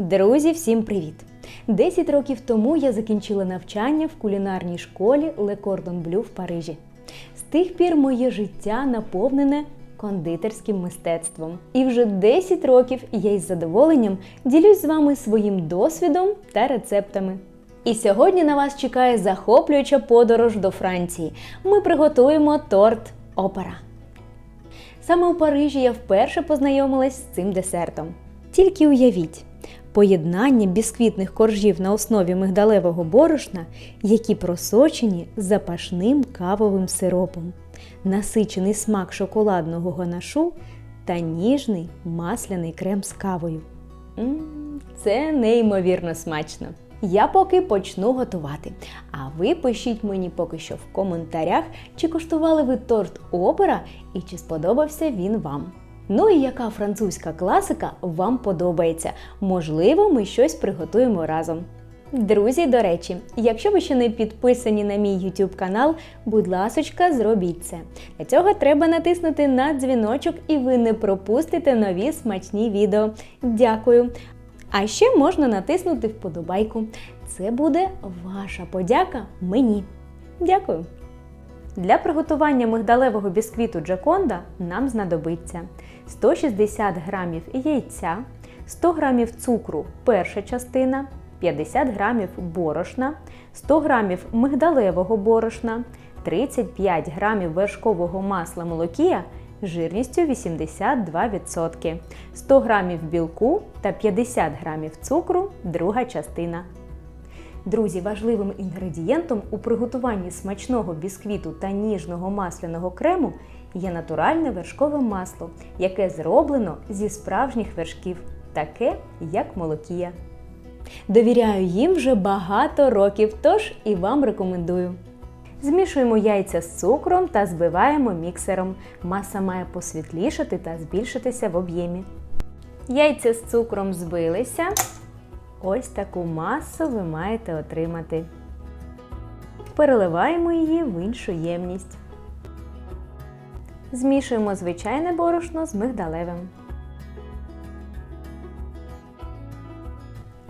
Друзі, всім привіт! 10 років тому я закінчила навчання в кулінарній школі Le Cordon Bleu в Парижі. З тих пір моє життя наповнене кондитерським мистецтвом. І вже 10 років я із задоволенням ділюсь з вами своїм досвідом та рецептами. І сьогодні на вас чекає захоплююча подорож до Франції. Ми приготуємо торт опера. Саме у Парижі я вперше познайомилась з цим десертом. Тільки уявіть, поєднання бісквітних коржів на основі мигдалевого борошна, які просочені запашним кавовим сиропом, насичений смак шоколадного ганашу та ніжний масляний крем з кавою. М, Це неймовірно смачно. Я поки почну готувати. А ви пишіть мені поки що в коментарях, чи коштували ви торт опера і чи сподобався він вам. Ну і яка французька класика вам подобається? Можливо, ми щось приготуємо разом. Друзі, до речі, якщо ви ще не підписані на мій YouTube канал, будь ласочка, зробіть це. Для цього треба натиснути на дзвіночок і ви не пропустите нові смачні відео. Дякую! А ще можна натиснути вподобайку. Це буде ваша подяка мені. Дякую! Для приготування мигдалевого бісквіту Джаконда нам знадобиться 160 г яйця, 100 г цукру перша частина, 50 г борошна, 100 г мигдалевого борошна, 35 г вершкового масла молокія жирністю 82%, 100 г білку та 50 г цукру друга частина. Друзі, важливим інгредієнтом у приготуванні смачного бісквіту та ніжного масляного крему є натуральне вершкове масло, яке зроблено зі справжніх вершків, таке як молокія. Довіряю їм вже багато років, тож і вам рекомендую. Змішуємо яйця з цукром та збиваємо міксером. Маса має посвітлішати та збільшитися в об'ємі. Яйця з цукром збилися. Ось таку масу ви маєте отримати. Переливаємо її в іншу ємність. Змішуємо звичайне борошно з мигдалевим.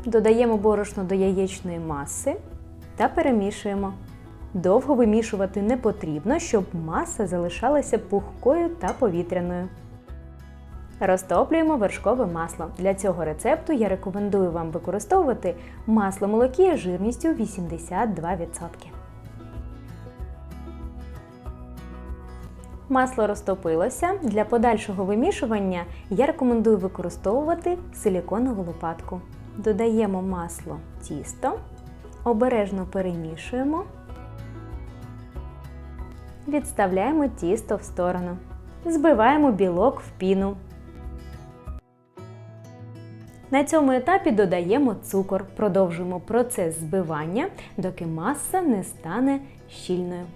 Додаємо борошно до яєчної маси та перемішуємо. Довго вимішувати не потрібно, щоб маса залишалася пухкою та повітряною. Розтоплюємо вершкове масло. Для цього рецепту я рекомендую вам використовувати масло молокія жирністю 82%. Масло розтопилося. Для подальшого вимішування я рекомендую використовувати силіконову лопатку. Додаємо масло тісто, обережно перемішуємо, відставляємо тісто в сторону. Збиваємо білок в піну. На цьому етапі додаємо цукор. Продовжуємо процес збивання, доки маса не стане щільною.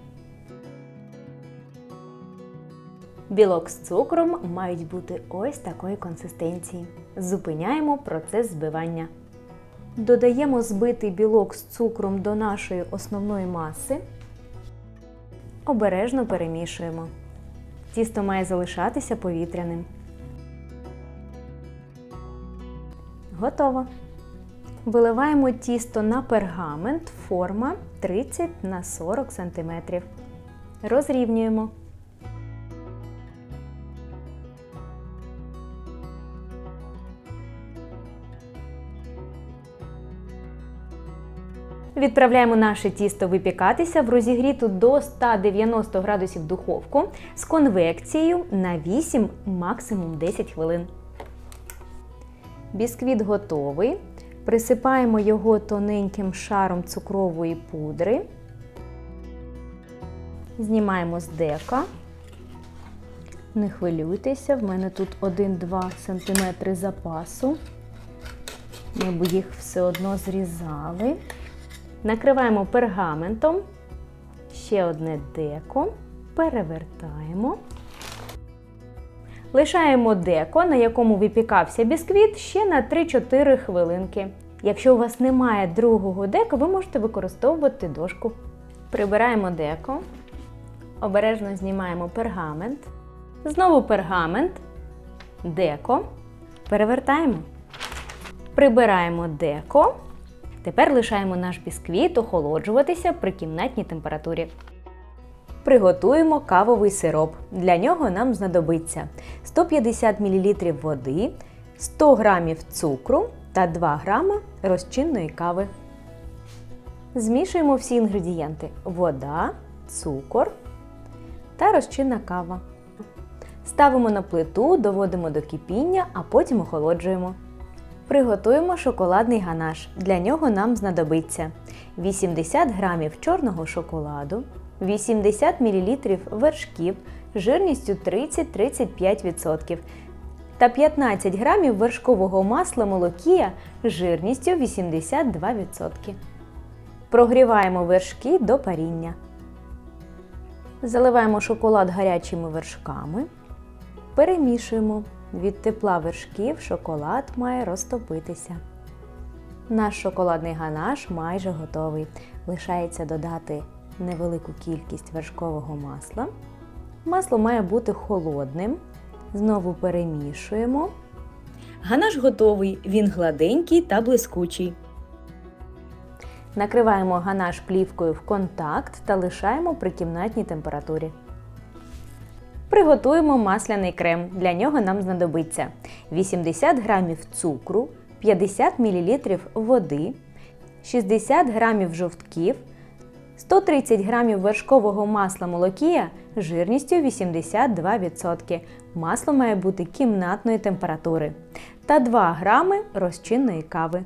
Білок з цукром мають бути ось такої консистенції. Зупиняємо процес збивання. Додаємо збитий білок з цукром до нашої основної маси. Обережно перемішуємо. Тісто має залишатися повітряним. Готово. Виливаємо тісто на пергамент форма 30 на 40 см. Розрівнюємо. Відправляємо наше тісто випікатися в розігріту до 190 градусів духовку з конвекцією на 8 максимум 10 хвилин. Бісквіт готовий. Присипаємо його тоненьким шаром цукрової пудри. Знімаємо з дека. Не хвилюйтеся, в мене тут 1-2 см запасу. Ми б їх все одно зрізали. Накриваємо пергаментом. Ще одне деко. Перевертаємо. Лишаємо деко, на якому випікався бісквіт, ще на 3-4 хвилинки. Якщо у вас немає другого деко, ви можете використовувати дошку. Прибираємо деко, обережно знімаємо пергамент. Знову пергамент, деко, перевертаємо. Прибираємо деко. Тепер лишаємо наш бісквіт охолоджуватися при кімнатній температурі. Приготуємо кавовий сироп. Для нього нам знадобиться 150 мл води, 100 г цукру та 2 г розчинної кави. Змішуємо всі інгредієнти: вода, цукор та розчинна кава. Ставимо на плиту, доводимо до кипіння, а потім охолоджуємо. Приготуємо шоколадний ганаш. Для нього нам знадобиться 80 г чорного шоколаду, 80 мл вершків жирністю 30-35% та 15 г вершкового масла молокія жирністю 82%. Прогріваємо вершки до паріння. Заливаємо шоколад гарячими вершками. Перемішуємо. Від тепла вершків шоколад має розтопитися. Наш шоколадний ганаш майже готовий. Лишається додати невелику кількість вершкового масла. Масло має бути холодним. Знову перемішуємо. Ганаш готовий, він гладенький та блискучий. Накриваємо ганаш плівкою в контакт та лишаємо при кімнатній температурі. Приготуємо масляний крем. Для нього нам знадобиться 80 г цукру, 50 мл води, 60 г жовтків, 130 г вершкового масла молокія жирністю 82%. Масло має бути кімнатної температури та 2 г розчинної кави.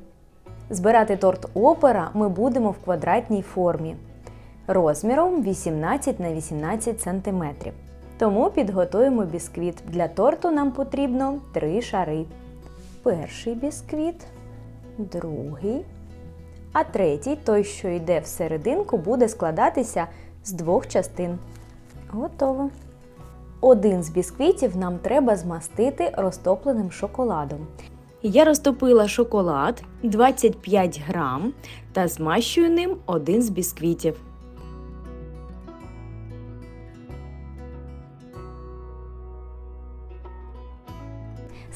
Збирати торт опера ми будемо в квадратній формі розміром 18 на 18 см. Тому підготуємо бісквіт. Для торту нам потрібно 3 шари. Перший бісквіт, другий. А третій, той, що йде всерединку, буде складатися з двох частин. Готово. Один з бісквітів нам треба змастити розтопленим шоколадом. Я розтопила шоколад 25 грам та змащую ним один з бісквітів.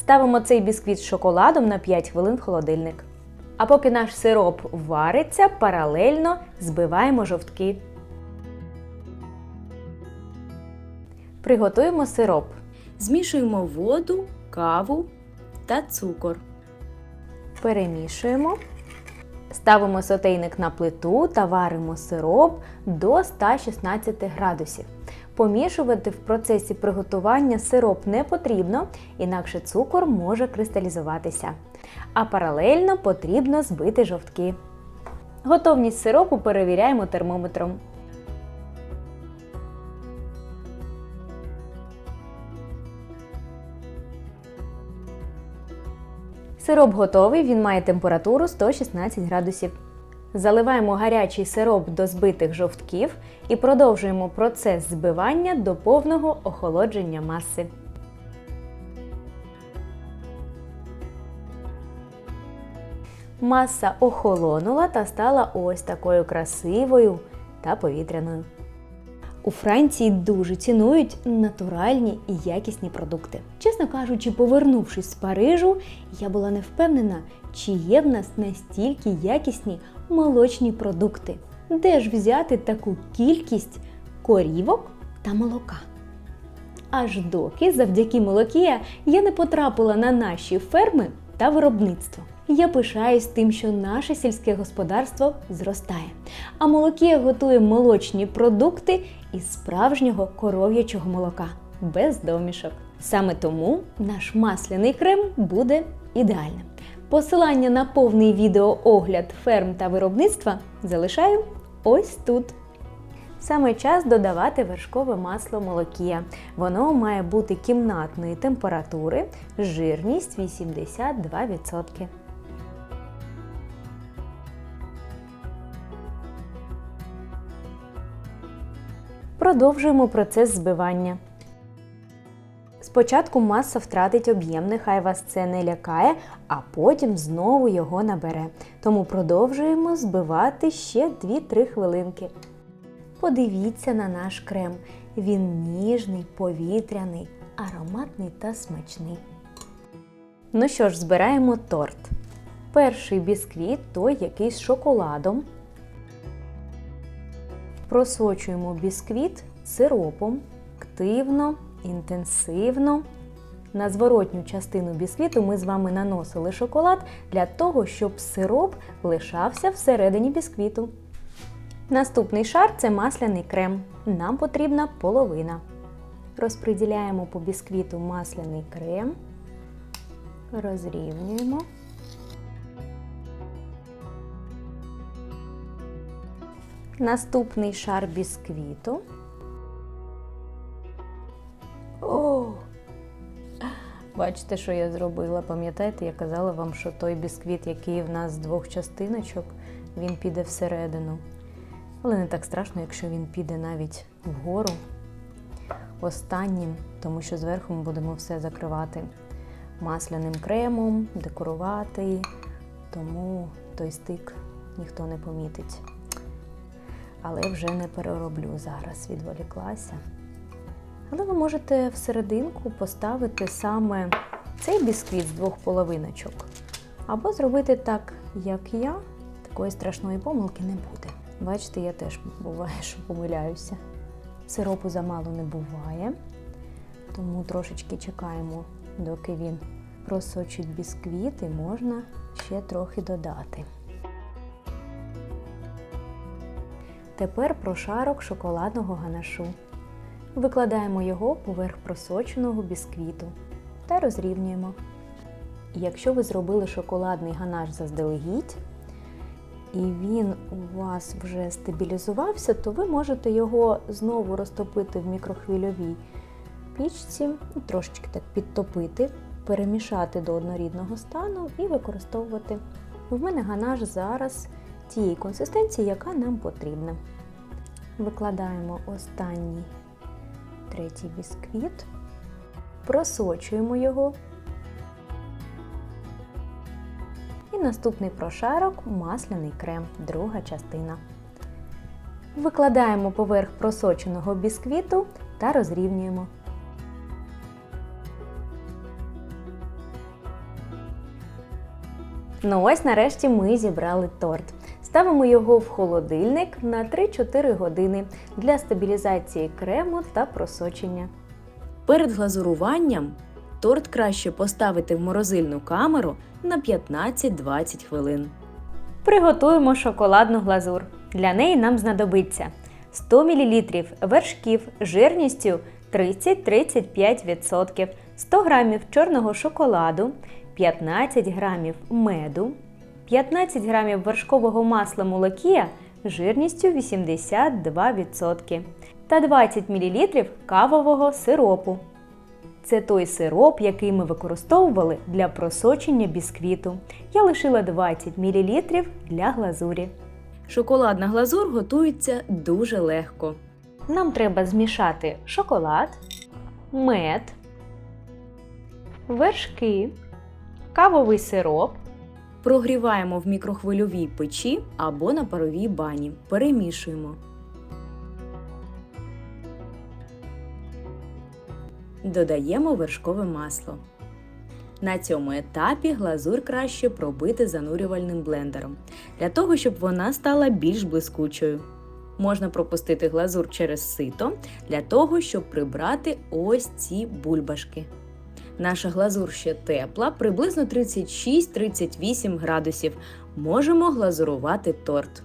Ставимо цей бісквіт з шоколадом на 5 хвилин в холодильник. А поки наш сироп вариться, паралельно збиваємо жовтки. Приготуємо сироп. Змішуємо воду, каву та цукор. Перемішуємо. Ставимо сотейник на плиту та варимо сироп до 116 градусів. Помішувати в процесі приготування сироп не потрібно, інакше цукор може кристалізуватися. А паралельно потрібно збити жовтки. Готовність сиропу перевіряємо термометром. Сироп готовий, він має температуру 116 градусів. Заливаємо гарячий сироп до збитих жовтків і продовжуємо процес збивання до повного охолодження маси. Маса охолонула та стала ось такою красивою та повітряною. У Франції дуже цінують натуральні і якісні продукти. Чесно кажучи, повернувшись з Парижу, я була не впевнена, чи є в нас настільки якісні молочні продукти. Де ж взяти таку кількість корівок та молока? Аж доки завдяки молокія я не потрапила на наші ферми та виробництво. Я пишаюсь тим, що наше сільське господарство зростає, а молокія готує молочні продукти із справжнього коров'ячого молока без домішок. Саме тому наш масляний крем буде ідеальним. Посилання на повний відеоогляд ферм та виробництва залишаю ось тут. Саме час додавати вершкове масло молокія. Воно має бути кімнатної температури, жирність 82%. Продовжуємо процес збивання. Спочатку маса втратить об'єм, нехай вас це не лякає, а потім знову його набере. Тому продовжуємо збивати ще 2-3 хвилинки. Подивіться на наш крем. Він ніжний, повітряний, ароматний та смачний. Ну що ж, збираємо торт. Перший бісквіт той який з шоколадом. Просочуємо бісквіт сиропом активно, інтенсивно. На зворотню частину бісквіту ми з вами наносили шоколад для того, щоб сироп лишався всередині бісквіту. Наступний шар це масляний крем. Нам потрібна половина. Розподіляємо по бісквіту масляний крем, розрівнюємо. Наступний шар бісквіту. Бачите, що я зробила? Пам'ятаєте, я казала вам, що той бісквіт, який в нас з двох частиночок, він піде всередину. Але не так страшно, якщо він піде навіть вгору останнім, тому що зверху ми будемо все закривати масляним кремом, декорувати, тому той стик ніхто не помітить. Але вже не перероблю зараз, відволіклася. Але ви можете всерединку поставити саме цей бісквіт з двох половиночок. Або зробити так, як я, такої страшної помилки не буде. Бачите, я теж буває, що помиляюся. Сиропу замало не буває, тому трошечки чекаємо, доки він просочить бісквіт і можна ще трохи додати. Тепер прошарок шоколадного ганашу. Викладаємо його поверх просоченого бісквіту та розрівнюємо. Якщо ви зробили шоколадний ганаш заздалегідь, і він у вас вже стабілізувався, то ви можете його знову розтопити в мікрохвильовій пічці, ну, трошечки так підтопити, перемішати до однорідного стану і використовувати. В мене ганаш зараз тієї консистенції, яка нам потрібна. Викладаємо останній третій бісквіт, просочуємо його. І наступний прошарок масляний крем, друга частина. Викладаємо поверх просоченого бісквіту та розрівнюємо. Ну ось нарешті ми зібрали торт. Ставимо його в холодильник на 3-4 години для стабілізації крему та просочення. Перед глазуруванням торт краще поставити в морозильну камеру на 15-20 хвилин. Приготуємо шоколадну глазур. Для неї нам знадобиться 100 мл вершків жирністю 30-35%, 100 г чорного шоколаду, 15 г меду, 15 г вершкового масла молокія жирністю 82% та 20 мл кавового сиропу. Це той сироп, який ми використовували для просочення бісквіту. Я лишила 20 мл для глазурі. Шоколадна глазур готується дуже легко. Нам треба змішати шоколад, мед, вершки, кавовий сироп, Прогріваємо в мікрохвильовій печі або на паровій бані. Перемішуємо. Додаємо вершкове масло. На цьому етапі глазур краще пробити занурювальним блендером, для того, щоб вона стала більш блискучою. Можна пропустити глазур через сито для того, щоб прибрати ось ці бульбашки. Наша глазур ще тепла, приблизно 36-38 градусів. Можемо глазурувати торт.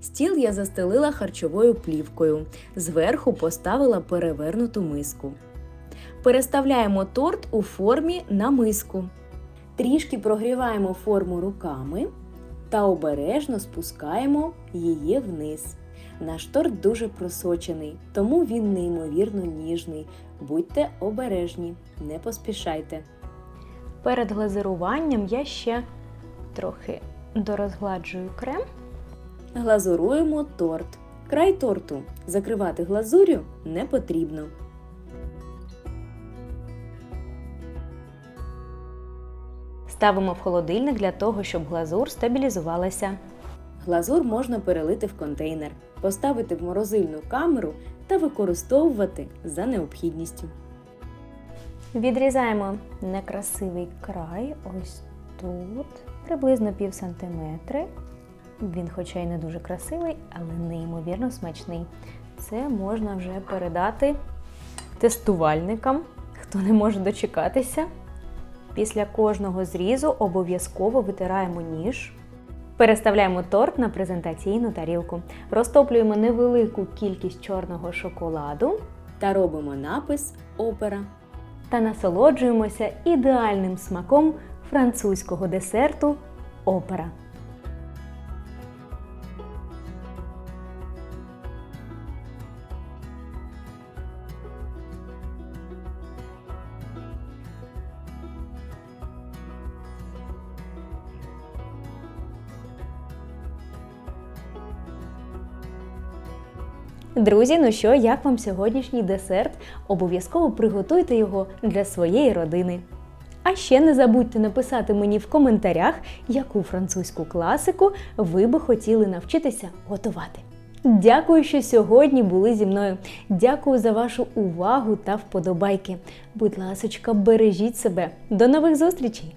Стіл я застелила харчовою плівкою. Зверху поставила перевернуту миску. Переставляємо торт у формі на миску. Трішки прогріваємо форму руками та обережно спускаємо її вниз. Наш торт дуже просочений, тому він неймовірно ніжний. Будьте обережні, не поспішайте. Перед глазируванням я ще трохи дорозгладжую крем. Глазуруємо торт. Край торту закривати глазур'ю не потрібно. Ставимо в холодильник для того, щоб глазур стабілізувалася. Глазур можна перелити в контейнер, поставити в морозильну камеру та використовувати за необхідністю. Відрізаємо некрасивий край ось тут. приблизно пів сантиметри. Він, хоча й не дуже красивий, але неймовірно смачний. Це можна вже передати тестувальникам, хто не може дочекатися. Після кожного зрізу обов'язково витираємо ніж. Переставляємо торт на презентаційну тарілку. Розтоплюємо невелику кількість чорного шоколаду Та робимо напис Опера. та насолоджуємося ідеальним смаком французького десерту опера. Друзі, ну що, як вам сьогоднішній десерт? Обов'язково приготуйте його для своєї родини. А ще не забудьте написати мені в коментарях, яку французьку класику ви би хотіли навчитися готувати. Дякую, що сьогодні були зі мною. Дякую за вашу увагу та вподобайки. Будь ласочка, бережіть себе. До нових зустрічей!